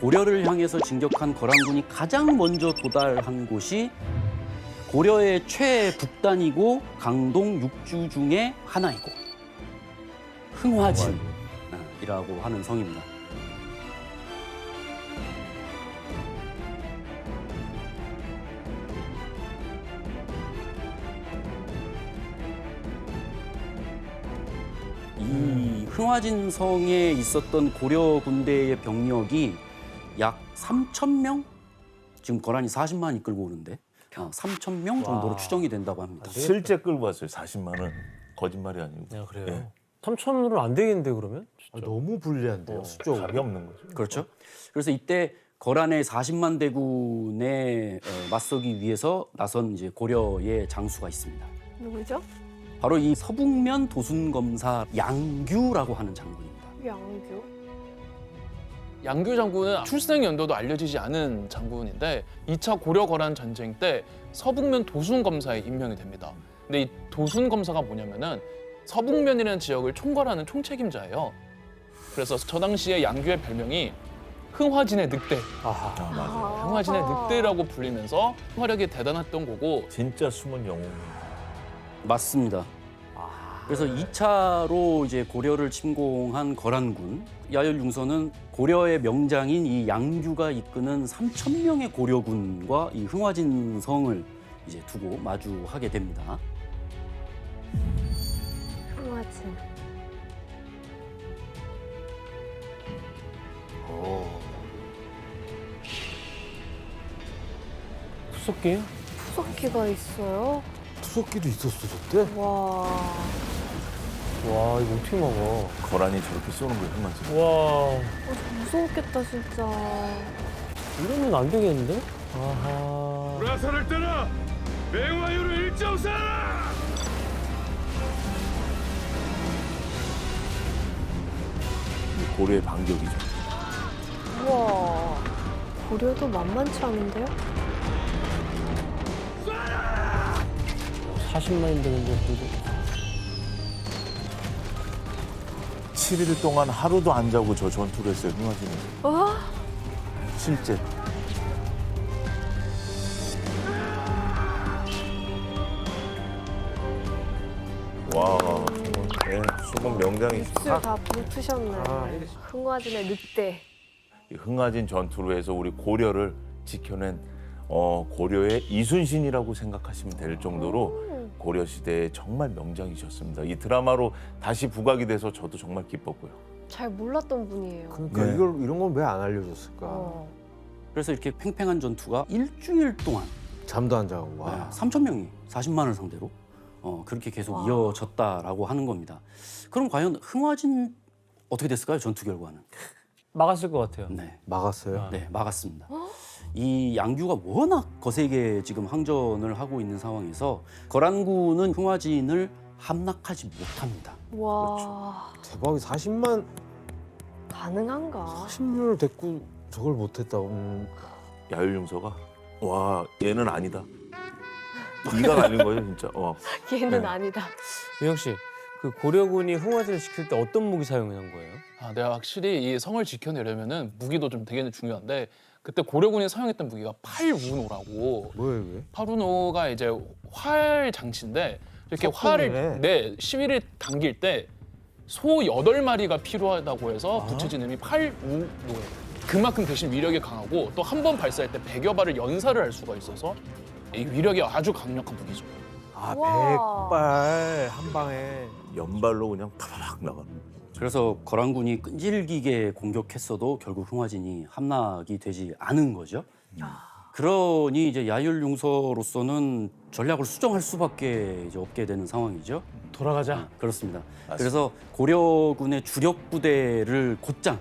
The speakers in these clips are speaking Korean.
고려를 향해서 진격한 거란군이 가장 먼저 도달한 곳이 고려의 최북단이고 강동 육주 중에 하나이고 흥화진이라고 하는 성입니다. 이 흥화진 성에 있었던 고려 군대의 병력이 약 3천 명? 지금 거란이 40만 이끌고 오는데 어, 3천 명 정도로 와. 추정이 된다고 합니다. 실제 끌고 왔어요. 40만 원. 거짓말이 아니고. 야, 그래요. 예. 3천으로는 안 되겠는데 그러면? 아, 너무 불리한데요. 어, 수적으로. 답이 없는 거죠. 그렇죠. 그래서 이때 거란의 40만 대군에 어, 맞서기 위해서 나선 이제 고려의 장수가 있습니다. 누구죠? 바로 이 서북면 도순 검사 양규라고 하는 장군입니다. 양규. 양규 장군은 출생 연도도 알려지지 않은 장군인데 2차 고려 거란 전쟁 때 서북면 도순 검사에 임명이 됩니다. 근데 이 도순 검사가 뭐냐면은 서북면이라는 지역을 총괄하는 총책임자예요. 그래서 저 당시에 양규의 별명이 흥화진의 늑대, 아하. 아, 맞아요. 흥화진의 늑대라고 불리면서 활약이 대단했던 거고 진짜 숨은 영웅. 맞습니다. 그래서 2차로 이제 고려를 침공한 거란군 야열융서는 고려의 명장인 이 양규가 이끄는 3천 명의 고려군과 이 흥화진 성을 이제 두고 마주하게 됩니다. 흥화진. 투석기? 투석기가 있어요? 투석기도 있었어 저때? 와. 와 이거 어떻게 막아? 거란이 저렇게 쏘는 거예요, 맞지? 와 어, 무서웠겠다 진짜. 이러면 안 되겠는데? 아하. 불화살을 떠나 맹화유를 일정사라 이 고려의 반격이죠. 우와. 고려도 만만치 않은데요? 40만인데 근데 그래도 7일 동안 하루도 안 자고 저 전투를 했어요, 흥화진은. 와. 실제. 와, 네, 명장이시죠. 입술 다 불트셨네. 아. 흥화진의 늑대. 이 흥화진 전투로 해서 우리 고려를 지켜낸 어, 고려의 이순신이라고 생각하시면 될 정도로 고려 시대에 정말 명장이셨습니다. 이 드라마로 다시 부각이 돼서 저도 정말 기뻤고요. 잘 몰랐던 분이에요. 그러니까 네. 이걸 이런 건 왜 안 알려줬을까? 어. 그래서 이렇게 팽팽한 전투가 일주일 동안 잠도 안 자고 네, 와. 3천 명이 40만을 상대로 어, 그렇게 계속 와. 이어졌다라고 하는 겁니다. 그럼 과연 흥화진 어떻게 됐을까요? 전투 결과는? 막았을 것 같아요. 네. 막았어요. 네, 막았습니다. 이 양규가 워낙 거세게 지금 항전을 하고 있는 상황에서 거란군은 흥화진을 함락하지 못합니다. 와. 대박이 40만 가능한가? 40년을 됐고 저걸 못했다. 음. 야율용서가 와 얘는 아니다. 이가 아닌 거예요 진짜. 어. 얘는 네. 아니다. 유영 씨, 그 고려군이 흥화진을 지킬 때 어떤 무기 사용한 거예요? 아, 내가 확실히 이 성을 지켜내려면은 무기도 좀 되게 중요한데 그때 고려군이 사용했던 무기가 팔우노라고 뭐예요 이게? 파루노가 이제 활 장치인데 이렇게 석궁이네. 활을 네 시위를 당길 때 소 여덟 마리가 필요하다고 해서 붙여진 이름이 팔우노예요. 그만큼 대신 위력이 강하고 또 한 번 발사할 때 백여 발을 연사를 할 수가 있어서 이 위력이 아주 강력한 무기죠. 아 우와. 백발 한 방에. 연발로 그냥 파박 나가는. 그래서 거란군이 끈질기게 공격했어도 결국 흥화진이 함락이 되지 않은 거죠. 그러니 이제 야율융서로서는 전략을 수정할 수밖에 이제 없게 되는 상황이죠. 돌아가자. 그렇습니다. 맞습니다. 그래서 고려군의 주력 부대를 곧장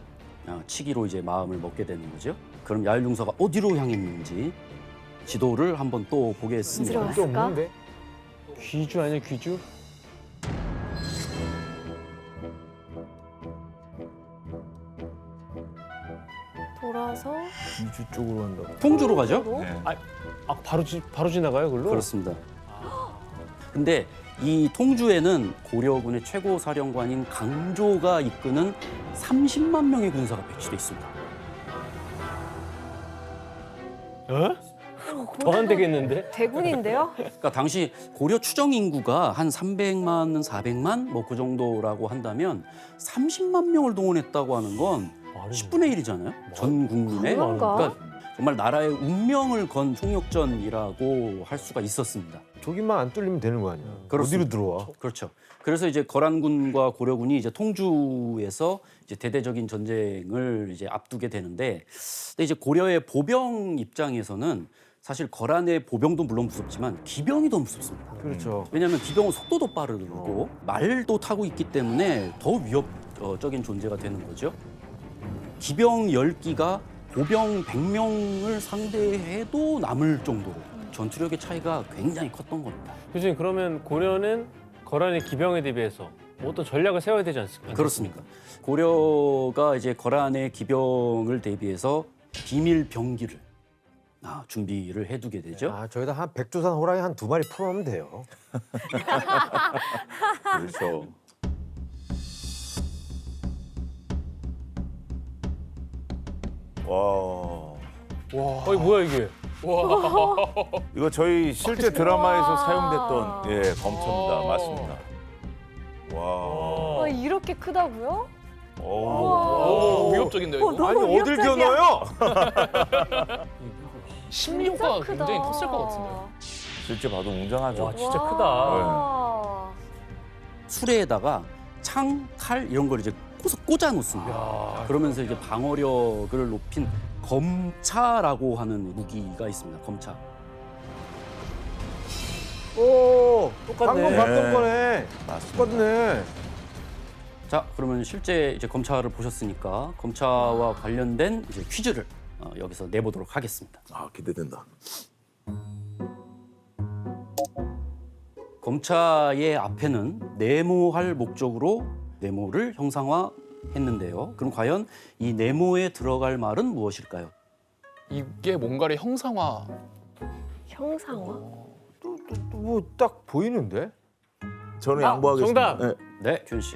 어, 치기로 이제 마음을 먹게 되는 거죠. 그럼 야율융서가 어디로 향했는지 지도를 한번 또 보겠습니다. 없는데? 귀주 아니야 귀주? 돌아서 이주 쪽으로 한다고. 통주로 가죠? 네. 아 바로 지, 바로 지나가요 그걸로? 그렇습니다. 근데 이 통주에는 고려군의 최고 사령관인 강조가 이끄는 30만 명의 군사가 배치돼 있습니다. 더안 되겠는데? 대군인데요? 그러니까 당시 고려 추정 인구가 한 300만, 400만 뭐 그 정도라고 한다면 30만 명을 동원했다고 하는 건 10분의 1이잖아요. 전 국민의. 그러니까 정말 나라의 운명을 건 총력전이라고 할 수가 있었습니다. 저기만 안 뚫리면 되는 거 아니야? 그렇습니다. 어디로 들어와? 그렇죠. 그래서 이제 거란군과 고려군이 이제 통주에서 이제 대대적인 전쟁을 이제 앞두게 되는데, 근데 이제 고려의 보병 입장에서는 사실 거란의 보병도 물론 무섭지만 기병이 더 무섭습니다. 그렇죠. 왜냐하면 기병은 속도도 빠르고 말도 타고 있기 때문에 더 위협적인 존재가 되는 거죠. 기병 10기가 보병 100명을 상대해도 남을 정도로 전투력의 차이가 굉장히 컸던 겁니다. 교수님 그러면 고려는 거란의 기병에 대비해서 뭐 어떤 전략을 세워야 되지 않습니까? 그렇습니까? 고려가 이제 거란의 기병을 대비해서 비밀 병기를 아, 준비를 해두게 되죠. 아 저기다 한 백두산 호랑이 한 두 마리 풀어놓으면 돼요. 그렇죠. 와. 어, 이 뭐야 이게? 이거 저희 실제 드라마에서 사용됐던 예 검차입니다. 오. 맞습니다. 와. 아, 이렇게 크다고요? 오. 오, 위협적인데요, 이거? 너무 아니 어딜 위협적이야. 겨눠요? 심리 진짜 효과가 크다. 굉장히 컸을 것 같은데요. 실제 봐도 웅장하죠. 와 진짜 와. 크다. 와. 수레에다가 창, 칼 이런 걸 이제 꽂아, 꽂아 놓습니다. 그러면서 이제 방어력을 높인 검차라고 하는 무기가 있습니다. 검차. 오 똑같네. 방금 봤던 네. 거네. 맞습니다. 똑같네. 자, 그러면 실제 이제 검차를 보셨으니까 검차와 관련된 이제 퀴즈를 어, 여기서 내보도록 하겠습니다. 아 기대된다. 검차의 앞에는 네모할 목적으로 네모를 형상화했는데요. 그럼 과연 이 네모에 들어갈 말은 무엇일까요? 이게 뭔가를 형상화. 형상화? 뭐 딱 보이는데? 저는 아, 양보하겠습니다. 정답! 네. 네, 씨.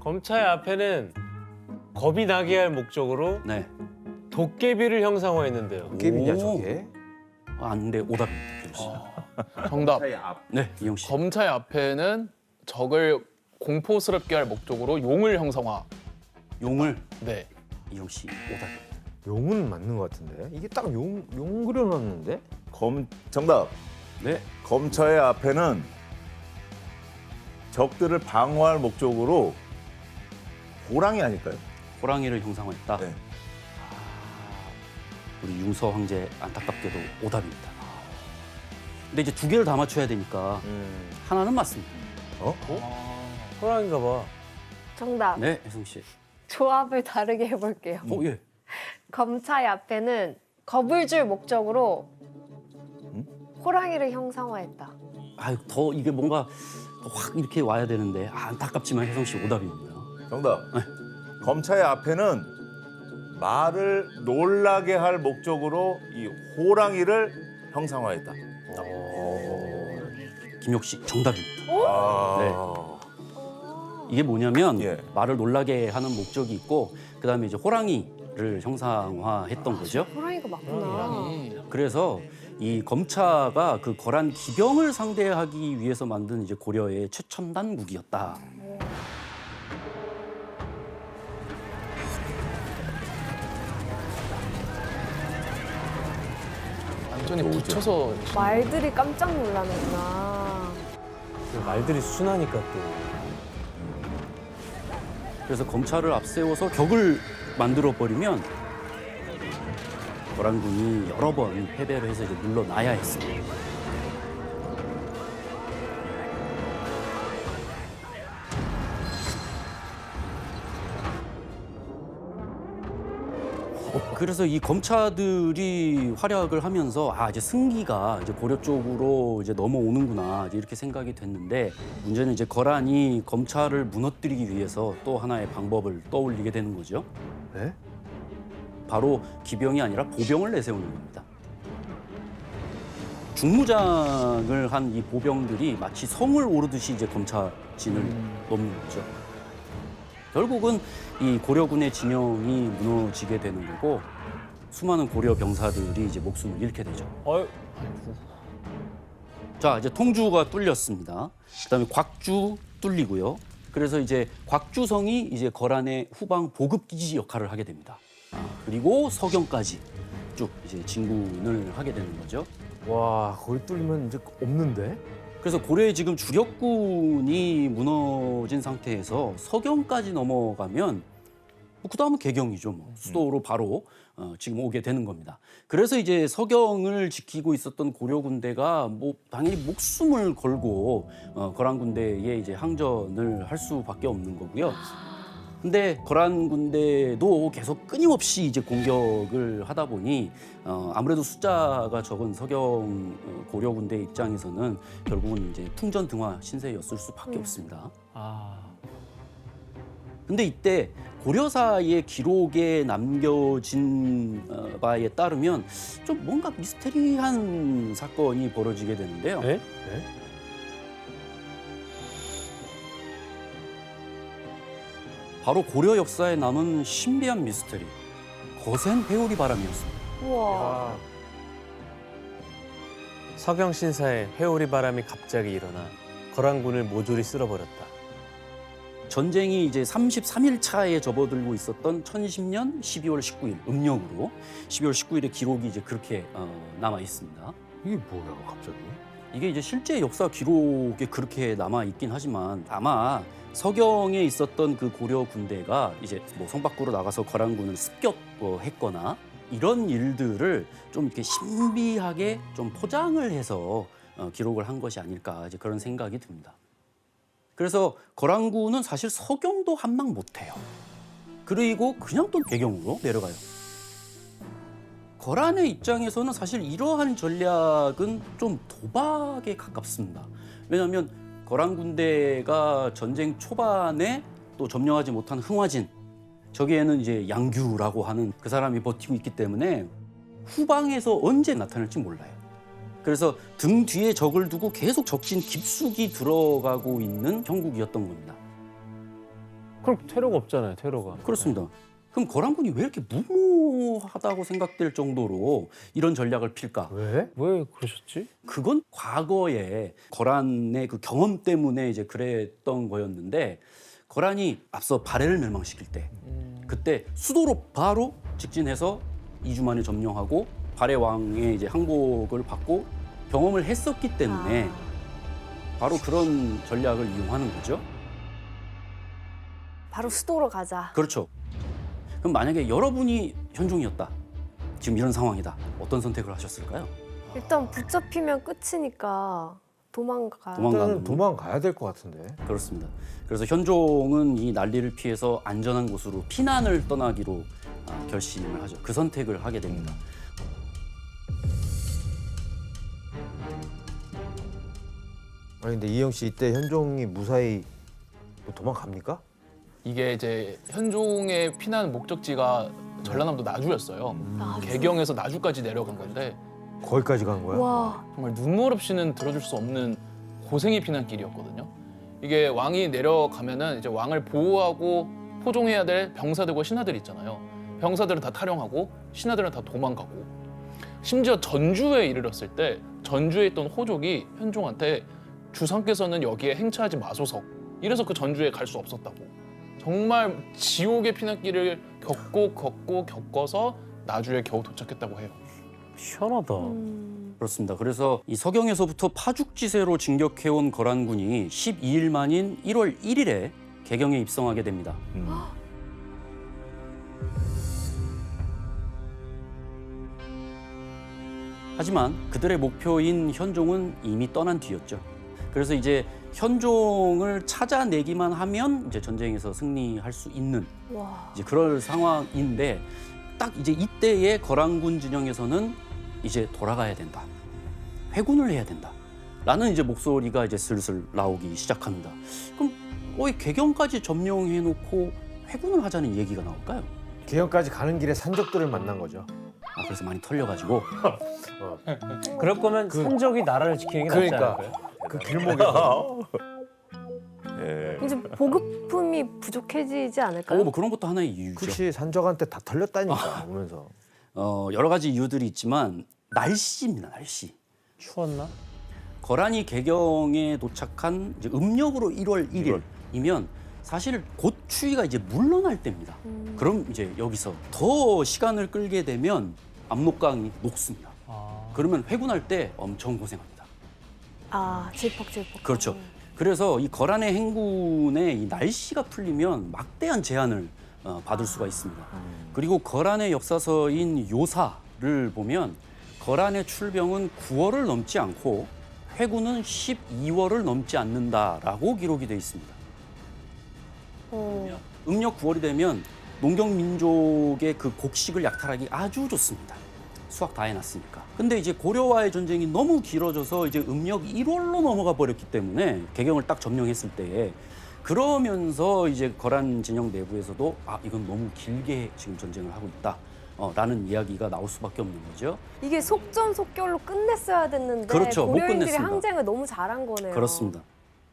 검차의 앞에는 겁이 나게 할 목적으로 네. 도깨비를 형상화했는데요. 오. 저게? 아, 안 돼. 오답입니다, 규현 씨. 정답. 네, 이영 씨. 검차의 앞에는 적을 공포스럽게 할 목적으로 용을 형상화. 용을 네. 이영 씨 오답입니다. 용은 맞는 것 같은데? 이게 딱 용 용 그려놨는데? 검 정답. 네. 검차의 앞에는 적들을 방어할 목적으로 호랑이 아닐까요? 호랑이를 형상화했다. 네. 우리 융서 황제 안타깝게도 오답입니다. 근데 이제 두 개를 다 맞춰야 되니까 음. 하나는 맞습니다. 호랑인가 봐. 정답. 네, 혜성 씨. 조합을 다르게 해볼게요. 어, 예. 검차의 앞에는 겁을 줄 목적으로 호랑이를 형상화했다. 아, 더 이게 뭔가 더확 이렇게 와야 되는데 아, 안타깝지만 혜성 씨 오답입니다. 정답. 네. 검차의 앞에는 말을 놀라게 할 목적으로 이 호랑이를 형상화했다. 김혁 씨 정답입니다. 아. 이게 뭐냐면 예. 말을 놀라게 하는 목적이 있고 그다음에 이제 호랑이를 형상화했던 거죠. 호랑이가 맞구나. 호랑이. 그래서 이 검차가 그 거란 기병을 상대하기 위해서 만든 이제 고려의 최첨단 무기였다. 완전히 붙여서 말들이 깜짝 놀라는구나. 말들이 순하니까 또. 그래서 검차를 앞세워서 격을 만들어 버리면 거란군이 여러 번 패배를 해서 이제 물러나야 했습니다. 그래서 이 검차들이 활약을 하면서 아 이제 승기가 이제 고려 쪽으로 이제 넘어오는구나 이제 이렇게 생각이 됐는데 문제는 이제 거란이 검차를 무너뜨리기 위해서 또 하나의 방법을 떠올리게 되는 거죠. 네? 바로 기병이 아니라 보병을 내세우는 겁니다. 중무장을 한 이 보병들이 마치 성을 오르듯이 이제 검차진을 넘는 거죠. 결국은 이 고려군의 진영이 무너지게 되는 거고 수많은 고려 병사들이 이제 목숨을 잃게 되죠. 어이, 자 이제 통주가 뚫렸습니다. 그다음에 곽주 뚫리고요. 그래서 이제 곽주성이 이제 거란의 후방 보급 기지 역할을 하게 됩니다. 아, 그리고 서경까지 쭉 이제 진군을 하게 되는 거죠. 와 거기 뚫리면 이제 없는데? 그래서 고려의 지금 주력군이 무너진 상태에서 서경까지 넘어가면 뭐 그다음은 개경이죠. 뭐 수도로 바로 어, 지금 오게 되는 겁니다. 그래서 이제 서경을 지키고 있었던 고려 군대가 뭐 당연히 목숨을 걸고 어, 거란 군대에 이제 항전을 할 수밖에 없는 거고요. 근데 거란 군대도 계속 끊임없이 이제 공격을 하다 보니 어, 아무래도 숫자가 적은 서경 어, 고려 군대 입장에서는 결국은 이제 풍전 등화 신세였을 수밖에 없습니다. 아, 근데 이때 고려사의 기록에 남겨진 어, 바에 따르면 좀 뭔가 미스테리한 사건이 벌어지게 되는데요. 에? 바로 고려 역사에 남은 신비한 미스테리 거센 회오리 바람이었습니다. 우와. 서경 신사에 회오리 바람이 갑자기 일어나 거란군을 모조리 쓸어버렸다. 전쟁이 이제 33일 차에 접어들고 있었던 1010년 12월 19일 음력으로 12월 19일의 기록이 이제 그렇게 어, 남아 있습니다. 이게 뭐야 갑자기? 이게 이제 실제 역사 기록에 그렇게 남아 있긴 하지만 아마 서경에 있었던 그 고려 군대가 이제 뭐 성 밖으로 나가서 거란군을 습격했거나 이런 일들을 좀 이렇게 신비하게 좀 포장을 해서 어, 기록을 한 것이 아닐까 이제 그런 생각이 듭니다. 그래서 거란군은 사실 서경도 한방 못해요. 그리고 그냥 또 개경으로 내려가요. 거란의 입장에서는 사실 이러한 전략은 좀 도박에 가깝습니다. 왜냐하면 거란 군대가 전쟁 초반에 또 점령하지 못한 흥화진 저기에는 이제 양규라고 하는 그 사람이 버티고 있기 때문에 후방에서 언제 나타날지 몰라요. 그래서 등 뒤에 적을 두고 계속 적진 깊숙이 들어가고 있는 형국이었던 겁니다. 그럼 퇴로가 없잖아요, 퇴로가. 그렇습니다. 그럼 거란군이 왜 이렇게 무모하다고 생각될 정도로 이런 전략을 필까? 왜? 왜 그러셨지? 그건 과거에 거란의 그 경험 때문에 이제 그랬던 거였는데 거란이 앞서 발해를 멸망시킬 때 그때 수도로 바로 직진해서 2주 만에 점령하고 발해 왕의 이제 항복을 받고 경험을 했었기 때문에 아. 바로 그런 전략을 이용하는 거죠. 바로 수도로 가자. 그렇죠. 그럼 만약에 여러분이 현종이었다. 지금 이런 상황이다. 어떤 선택을 하셨을까요? 일단 붙잡히면 끝이니까 도망가. 도망가. 일단은 도망가야 될 것 같은데. 그렇습니다. 그래서 현종은 이 난리를 피해서 안전한 곳으로 피난을 떠나기로 아, 결심을 하죠. 그 선택을 하게 됩니다. 아니 근데 이영 씨 이때 현종이 무사히 뭐 도망갑니까? 이게 이제 현종의 피난 목적지가 전라남도 나주였어요. 나주. 개경에서 나주까지 내려간 건데 거기까지 간 거야? 와. 정말 눈물 없이는 들어줄 수 없는 고생의 피난길이었거든요. 이게 왕이 내려가면은 이제 왕을 보호하고 포종해야 될 병사들과 신하들이 있잖아요. 병사들은 다 탈영하고 신하들은 다 도망가고 심지어 전주에 이르렀을 때 전주에 있던 호족이 현종한테 주상께서는 여기에 행차하지 마소서 이래서 그 전주에 갈 수 없었다고 정말 지옥의 피난길을 겪고 겪고 겪어서 나주에 겨우 도착했다고 해요. 희한하다. 음. 그렇습니다. 그래서 이 서경에서부터 파죽지세로 진격해온 거란군이 12일 만인 1월 1일에 개경에 입성하게 됩니다. 음. 하지만 그들의 목표인 현종은 이미 떠난 뒤였죠. 그래서 이제 현종을 찾아내기만 하면 이제 전쟁에서 승리할 수 있는 와. 이제 그럴 상황인데 딱 이제 이때의 거란군 진영에서는 이제 돌아가야 된다. 회군을 해야 된다. 라는 이제 목소리가 이제 슬슬 나오기 시작합니다. 그럼 거의 개경까지 점령해 놓고 회군을 하자는 얘기가 나올까요? 개혁까지 가는 길에 산적들을 만난 거죠. 아, 그래서 많이 털려 가지고 그럴 거면 산적이 나라를 지키는 게 낫지 그러니까. 않을까요? 그 길목에서 예. 이제 보급품이 부족해지지 않을까요? 어, 뭐 그런 것도 하나의 이유죠. 그렇지 산적한테 다 털렸다니까 오면서. 어, 여러 가지 이유들이 있지만 날씨입니다. 날씨. 추웠나? 거란이 개경에 도착한 이제 음력으로 1월 1일이면 사실 곧 추위가 이제 물러날 때입니다. 그럼 이제 여기서 더 시간을 끌게 되면 압록강이 녹습니다. 아. 그러면 회군할 때 엄청 고생합니다. 아 질퍽질퍽. 그렇죠. 그래서 이 거란의 행군에 이 날씨가 풀리면 막대한 제한을 어, 받을 수가 있습니다. 그리고 거란의 역사서인 요사를 보면 거란의 출병은 9월을 넘지 않고 회군은 12월을 넘지 않는다라고 기록이 되어 있습니다. 어. 음력 9월이 되면 농경 민족의 그 곡식을 약탈하기 아주 좋습니다. 수확 다 해놨으니까. 근데 이제 고려와의 전쟁이 너무 길어져서 이제 음력 1월로 넘어가 버렸기 때문에 개경을 딱 점령했을 때에 그러면서 이제 거란 진영 내부에서도 아 이건 너무 길게 지금 전쟁을 하고 있다. 어, 라는 이야기가 나올 수밖에 없는 거죠. 이게 속전속결로 끝냈어야 됐는데 그렇죠. 못 고려인들이. 항쟁을 너무 잘한 거네요. 그렇습니다.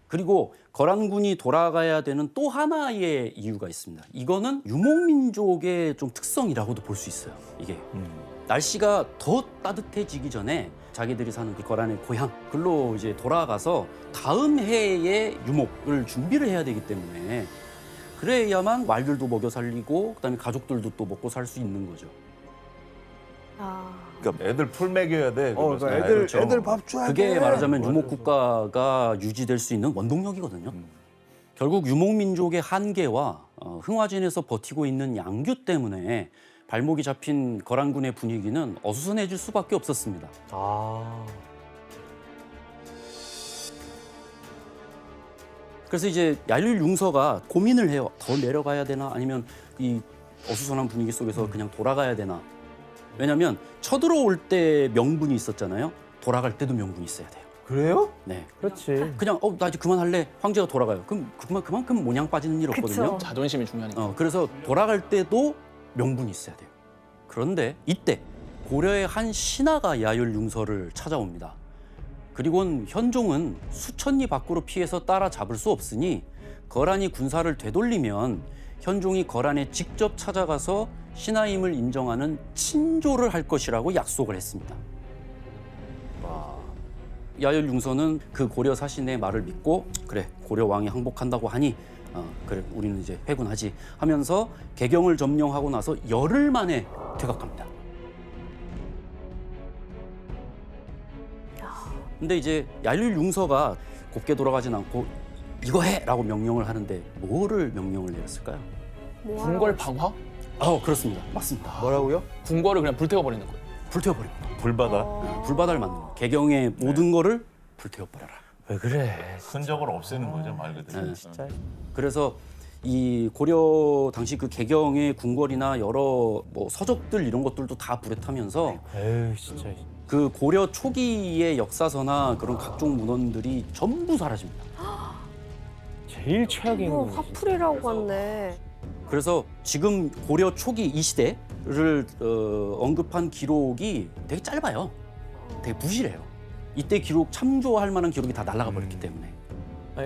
그리고 거란군이 돌아가야 되는 또 하나의 이유가 있습니다. 이거는 유목민족의 좀 특성이라고도 볼 수 있어요. 이게 날씨가 더 따뜻해지기 전에 자기들이 사는 그 거란의 고향 글로 이제 돌아가서 다음 해에 유목을 준비를 해야 되기 때문에 그래야만 말들도 먹여 살리고 그다음에 가족들도 또 먹고 살 수 있는 거죠. 아. 그러니까 애들 풀 먹여야 돼. 어. 그러니까 애들 그렇죠. 애들 밥 줘야 돼. 그게 말하자면 유목 국가가 유지될 수 있는 원동력이거든요. 결국 유목 민족의 한계와 어, 흥화진에서 버티고 있는 양규 때문에 발목이 잡힌 거란군의 분위기는 어수선해질 수밖에 없었습니다. 아. 그래서 이제 야율 융서가 고민을 해요. 더 내려가야 되나 아니면 이 어수선한 분위기 속에서 그냥 돌아가야 되나. 왜냐하면 쳐들어올 때 명분이 있었잖아요. 돌아갈 때도 명분이 있어야 돼요. 그래요? 네. 그렇지. 그냥 어 나 이제 그만할래 황제가 돌아가요. 그럼 그만 그만큼 모냥 빠지는 일 없거든요. 그쵸. 자존심이 중요하니까. 어 그래서 돌아갈 때도 명분이 있어야 돼요. 그런데 이때 고려의 한 신하가 야율 융서를 찾아옵니다. 그리고는 현종은 수천리 밖으로 피해서 따라잡을 수 없으니 거란이 군사를 되돌리면 현종이 거란에 직접 찾아가서 신하임을 인정하는 친조를 할 것이라고 약속을 했습니다. 야열 융서는 그 고려 사신의 말을 믿고 그래 고려 왕이 항복한다고 하니 어, 그래 우리는 이제 회군하지 하면서 개경을 점령하고 나서 열흘 만에 퇴각합니다. 근데 이제 야율 융서가 곱게 돌아가진 않고 이거 해라고 명령을 하는데 뭐를 명령을 내렸을까요? 뭐 궁궐 방화? 아 그렇습니다. 맞습니다. 뭐라고요? 궁궐을 그냥 불태워 버리는 거예요. 불태워버립니다. 불바다. 어. 불바다를 만든 거. 개경의 모든 거를 불태워버려라. 왜 그래? 흔적을 없애는 거죠 말 그대로. 네. 진짜. 그래서 이 고려 당시 그 개경의 궁궐이나 여러 뭐 서적들 이런 것들도 다 불에 타면서 에휴 진짜. 그 고려 초기의 역사서나 그런 각종 문헌들이 전부 사라집니다. 제일 최악인 뭐 거. 화풀이라고 왔네. 그래서 지금 고려 초기 이 시대 를 어, 언급한 기록이 되게 짧아요. 되게 부실해요. 이때 기록 참조할 만한 기록이 다 날아가 버렸기 때문에.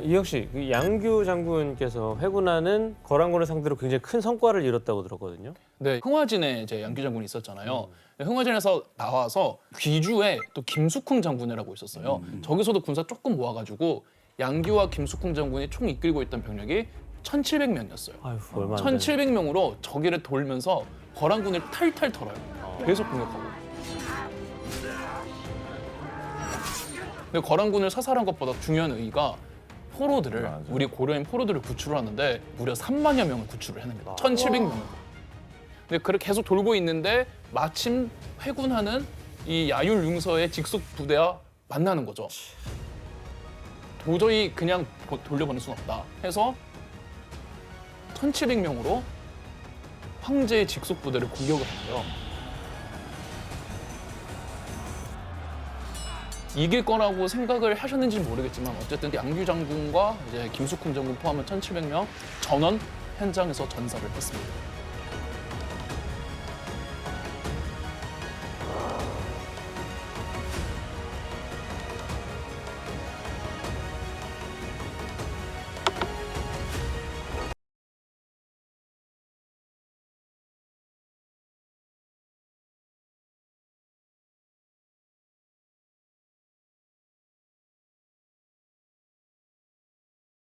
이혁 씨, 그 양규 장군께서 회군하는 거란군을 상대로 굉장히 큰 성과를 이뤘다고 들었거든요. 네, 흥화진에 이제 양규 장군이 있었잖아요. 흥화진에서 나와서 귀주에 또 김숙흥 장군이라고 있었어요. 저기서도 군사 조금 모아가지고 양규와 김숙흥 장군이 총 이끌고 있던 병력이 1,700명이었어요. 아휴 얼마 안 되네. 1,700명으로 저기를 돌면서 거란군을 탈탈 털어요. 계속 공격하고. 근데 거란군을 사살한 것보다 중요한 의의가 포로들을. 우리 고려인 포로들을 구출을 하는데 무려 3만여 명을 구출을 해냅니다. 1,700명. 근데 그렇게 계속 돌고 있는데 마침 회군하는 이 야율 융서의 직속 부대와 만나는 거죠. 도저히 그냥 보- 돌려보낼 수는 없다. 해서 1,700명으로 황제의 직속 부대를 공격을 했어요. 이길 거라고 생각을 하셨는지는 모르겠지만 어쨌든 양규 장군과 이제 김숙훈 장군 포함한 1,700명 전원 현장에서 전사를 했습니다.